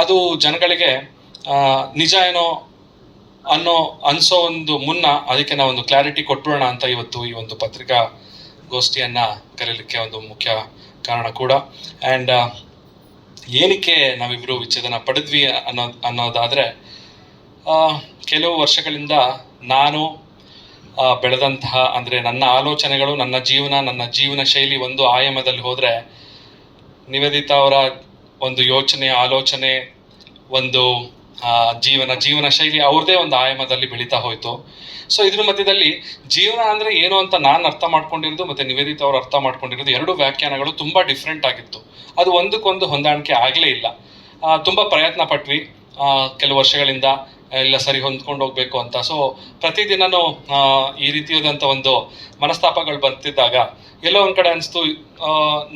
ಅದು ಜನಗಳಿಗೆ ನಿಜ ಏನೋ ಅನ್ನೋ ಅನ್ಸೋ ಒಂದು ಮುನ್ನ ಅದಕ್ಕೆ ನಾವು ಒಂದು ಕ್ಲಾರಿಟಿ ಕೊಟ್ಬಿಡೋಣ ಅಂತ ಇವತ್ತು ಈ ಒಂದು ಪತ್ರಿಕಾ ಗೋಷ್ಠಿಯನ್ನ ಕರೀಲಿಕ್ಕೆ ಒಂದು ಮುಖ್ಯ ಕಾರಣ ಕೂಡ. ಆ್ಯಂಡ್ ಏನಕ್ಕೆ ನಾವಿಬ್ರು ವಿಚ್ಛೇದನ ಪಡೆದ್ವಿ ಅನ್ನೋ, ಅನ್ನೋದಾದರೆ ಕೆಲವು ವರ್ಷಗಳಿಂದ ನಾನು ಬೆಳೆದಂತಹ ಅಂದರೆ ನನ್ನ ಆಲೋಚನೆಗಳು, ನನ್ನ ಜೀವನ ನನ್ನ ಜೀವನ ಶೈಲಿ ಒಂದು ಆಯಾಮದಲ್ಲಿ ಹೋದರೆ ನಿವೇದಿತಾ ಅವರ ಒಂದು ಯೋಚನೆ, ಆಲೋಚನೆ, ಒಂದು ಜೀವನ ಜೀವನ ಶೈಲಿ ಅವ್ರದ್ದೇ ಒಂದು ಆಯಾಮದಲ್ಲಿ ಬೆಳೀತಾ ಹೋಯಿತು. ಸೊ ಇದ್ರ ಮಧ್ಯದಲ್ಲಿ ಜೀವನ ಅಂದ್ರೆ ಏನು ಅಂತ ನಾನು ಅರ್ಥ ಮಾಡ್ಕೊಂಡಿರೋದು ಮತ್ತೆ ನಿವೇದಿತ ಅವರು ಅರ್ಥ ಮಾಡ್ಕೊಂಡಿರೋದು ಎರಡು ವ್ಯಾಖ್ಯಾನಗಳು ತುಂಬಾ ಡಿಫ್ರೆಂಟ್ ಆಗಿತ್ತು. ಅದು ಒಂದಕ್ಕೊಂದು ಹೊಂದಾಣಿಕೆ ಆಗಲೇ ಇಲ್ಲ. ತುಂಬ ಪ್ರಯತ್ನ ಪಟ್ವಿ ಕೆಲವು ವರ್ಷಗಳಿಂದ ಎಲ್ಲ ಸರಿ ಹೊಂದ್ಕೊಂಡು ಹೋಗಬೇಕು ಅಂತ. ಸೊ ಪ್ರತಿದಿನನೂ ಈ ರೀತಿಯಾದಂಥ ಒಂದು ಮನಸ್ತಾಪಗಳು ಬರ್ತಿದ್ದಾಗ ಎಲ್ಲೋ ಒಂದ್ ಕಡೆ ಅನಿಸ್ತು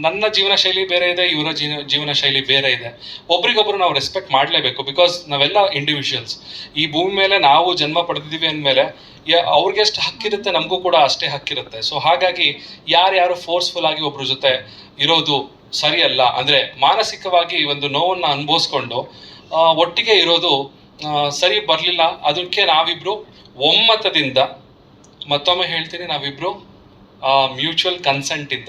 ನನ್ನ ಜೀವನ ಶೈಲಿ ಬೇರೆ ಇದೆ, ಇವರ ಜೀವ ಜೀವನ ಶೈಲಿ ಬೇರೆ ಇದೆ. ಒಬ್ರಿಗೊಬ್ರು ನಾವು ರೆಸ್ಪೆಕ್ಟ್ ಮಾಡಲೇಬೇಕು ಬಿಕಾಸ್ ನಾವೆಲ್ಲ ಇಂಡಿವಿಜುವಲ್ಸ್ ಈ ಭೂಮಿ ಮೇಲೆ ನಾವು ಜನ್ಮ ಪಡೆದಿದ್ದೀವಿ ಅಂದಮೇಲೆ ಅವ್ರಿಗೆ ಎಷ್ಟು ಹಕ್ಕಿರುತ್ತೆ ನಮಗೂ ಕೂಡ ಅಷ್ಟೇ ಹಕ್ಕಿರುತ್ತೆ ಸೊ ಹಾಗಾಗಿ ಯಾರ್ಯಾರು ಫೋರ್ಸ್ಫುಲ್ ಆಗಿ ಒಬ್ರ ಜೊತೆ ಇರೋದು ಸರಿಯಲ್ಲ ಅಂದ್ರೆ ಮಾನಸಿಕವಾಗಿ ಒಂದು ನೋವನ್ನ ಅನುಭವಿಸ್ಕೊಂಡು ಒಟ್ಟಿಗೆ ಇರೋದು ಸರಿ ಬರಲಿಲ್ಲ, ಅದಕ್ಕೆ ನಾವಿಬ್ರು ಒಮ್ಮತದಿಂದ ಮತ್ತೊಮ್ಮೆ ಹೇಳ್ತೀನಿ, ನಾವಿಬ್ರು ಮ್ಯೂಚುವಲ್ ಕನ್ಸೆಂಟ್ ಇಂದ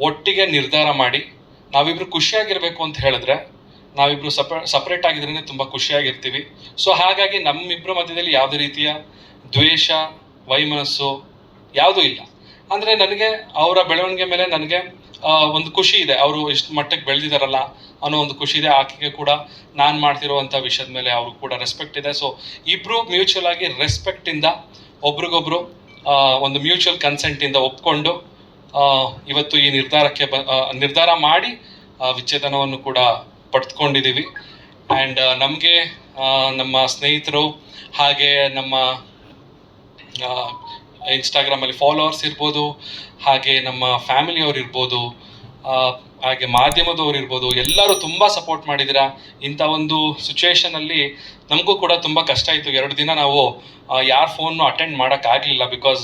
ಒಟ್ಟಿಗೆ ನಿರ್ಧಾರ ಮಾಡಿ ನಾವಿಬ್ರು ಖುಷಿಯಾಗಿರಬೇಕು ಅಂತ ಹೇಳಿದ್ರೆ ನಾವಿಬ್ರು ಸಪ್ರೇ ಸಪ್ರೇಟ್ ಆಗಿದ್ರೇ ತುಂಬಾ ಖುಷಿಯಾಗಿರ್ತೀವಿ. ಸೊ ಹಾಗಾಗಿ ನಮ್ಮಿಬ್ರ ಮಧ್ಯದಲ್ಲಿ ಯಾವುದೇ ರೀತಿಯ ದ್ವೇಷ, ವೈಮನಸ್ಸು ಯಾವುದೂ ಇಲ್ಲ. ಅಂದ್ರೆ ನನಗೆ ಅವರ ಬೆಳವಣಿಗೆ ಮೇಲೆ ನನಗೆ ಒಂದು ಖುಷಿ ಇದೆ. ಅವರು ಇಷ್ಟು ಮಟ್ಟಕ್ಕೆ ಬೆಳೆದಿದ್ದಾರಲ್ಲ ಅನ್ನೋ ಒಂದು ಖುಷಿ ಇದೆ. ಆಕೆಗೆ ಕೂಡ ನಾನು ಮಾಡ್ತಿರುವಂಥ ವಿಷಯದ ಮೇಲೆ ಅವ್ರಿಗೆ ಕೂಡ ರೆಸ್ಪೆಕ್ಟ್ ಇದೆ. ಸೊ ಇಬ್ಬರು ಮ್ಯೂಚುವಲ್ ಆಗಿ ರೆಸ್ಪೆಕ್ಟಿಂದ ಒಬ್ರಿಗೊಬ್ರು ಒಂದು ಮ್ಯೂಚುವಲ್ ಕನ್ಸೆಂಟ್ ಇಂದ ಒಪ್ಕೊಂಡು ಇವತ್ತು ಈ ನಿರ್ಧಾರಕ್ಕೆ ಬ ನಿರ್ಧಾರ ಮಾಡಿ ವಿಚ್ಛೇದನವನ್ನು ಕೂಡ ಪಡೆದುಕೊಂಡಿದ್ದೀವಿ. ಆ್ಯಂಡ್ ನಮಗೆ ನಮ್ಮ ಸ್ನೇಹಿತರು ಹಾಗೆ ನಮ್ಮ ಇನ್ಸ್ಟಾಗ್ರಾಮಲ್ಲಿ ಫಾಲೋವರ್ಸ್ ಇರ್ಬೋದು, ಹಾಗೆ ನಮ್ಮ ಫ್ಯಾಮಿಲಿಯವ್ರು ಇರ್ಬೋದು ಹಾಗೆ ಮಾಧ್ಯಮದವರು ಇರ್ಬೋದು, ಎಲ್ಲರೂ ತುಂಬಾ ಸಪೋರ್ಟ್ ಮಾಡಿದ್ದೀರಾ? ಇಂಥ ಒಂದು ಸಿಚುವೇಶನಲ್ಲಿ ನಮಗೂ ಕೂಡ ತುಂಬಾ ಕಷ್ಟ ಇತ್ತು ಎರಡು ದಿನ ನಾವು ಯಾರ ಫೋನ್ ಅಟೆಂಡ್ ಮಾಡೋಕ್ಕಾಗಲಿಲ್ಲ ಬಿಕಾಸ್